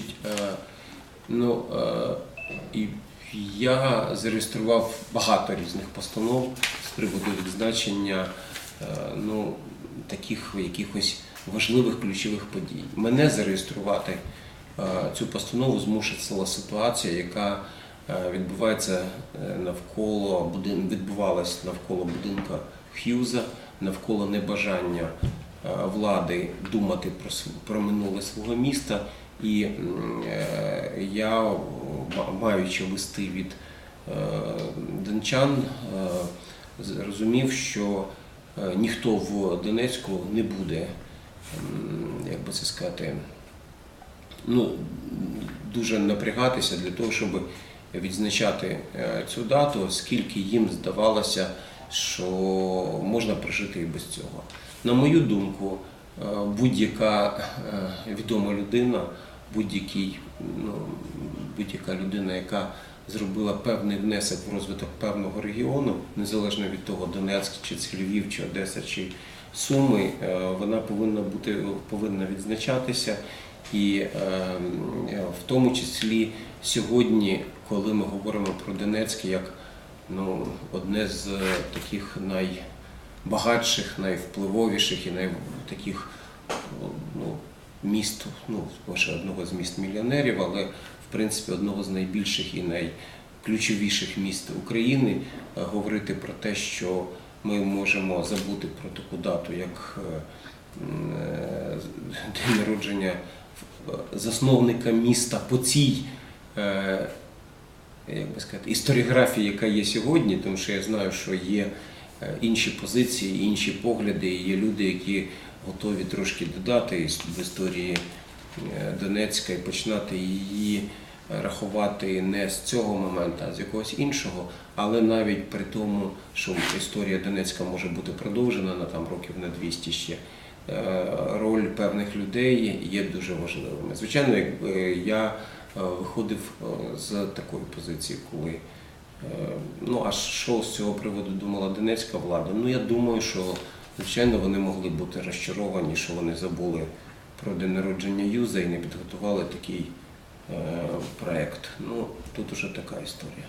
Е, Ну, е, і я зареєстрував багато різних постанов з приводу відзначення е, ну, таких якихось важливих ключових подій. Мене зареєструвати цю постанову змусила ситуація, яка відбувається навколо будин... відбувалась навколо будинка Х'юза, навколо небажання влади думати про, про минуле свого міста. І е, я, маючи листи від е, дончан, е, зрозумів, що ніхто в Донецьку не буде, як би це сказати, ну, дуже напрягатися для того, щоб відзначати цю дату, оскільки їм здавалося, що можна прожити і без цього. На мою думку, будь-яка е, відома людина, будь-який, ну, будь-яка людина, яка зробила певний внесок в розвиток певного регіону, незалежно від того, Донецьк, чи це Львів, чи Одеса, чи Суми, е, вона повинна бути повинна відзначатися. І е, в тому числі сьогодні, коли ми говоримо про Донецьк як ну, одне з таких найбагатших, найвпливовіших і най таких ну, міст, ну, може, одного з міст мільйонерів, але в принципі одного з найбільших і найключовіших міст України, е, говорити про те, що ми можемо забути про таку дату, як е, е, день народження засновника міста по цій. Як би сказати, історіографії, яка є сьогодні, тому що я знаю, що є інші позиції, інші погляди, і є люди, які готові трошки додати в історії е, Донецька і починати її рахувати не з цього моменту, а з якогось іншого. Але навіть при тому, що історія Донецька може бути продовжена на там років на 200 ще. е, Роль певних людей є дуже важливими. Звичайно, якби я е, виходив е, з такої позиції, коли е, ну а що з цього приводу думала донецька влада? Ну я думаю, що звичайно вони могли бути розчаровані, що вони забули про день народження Юза і не підготували такий е, проект. Ну тут уже така історія.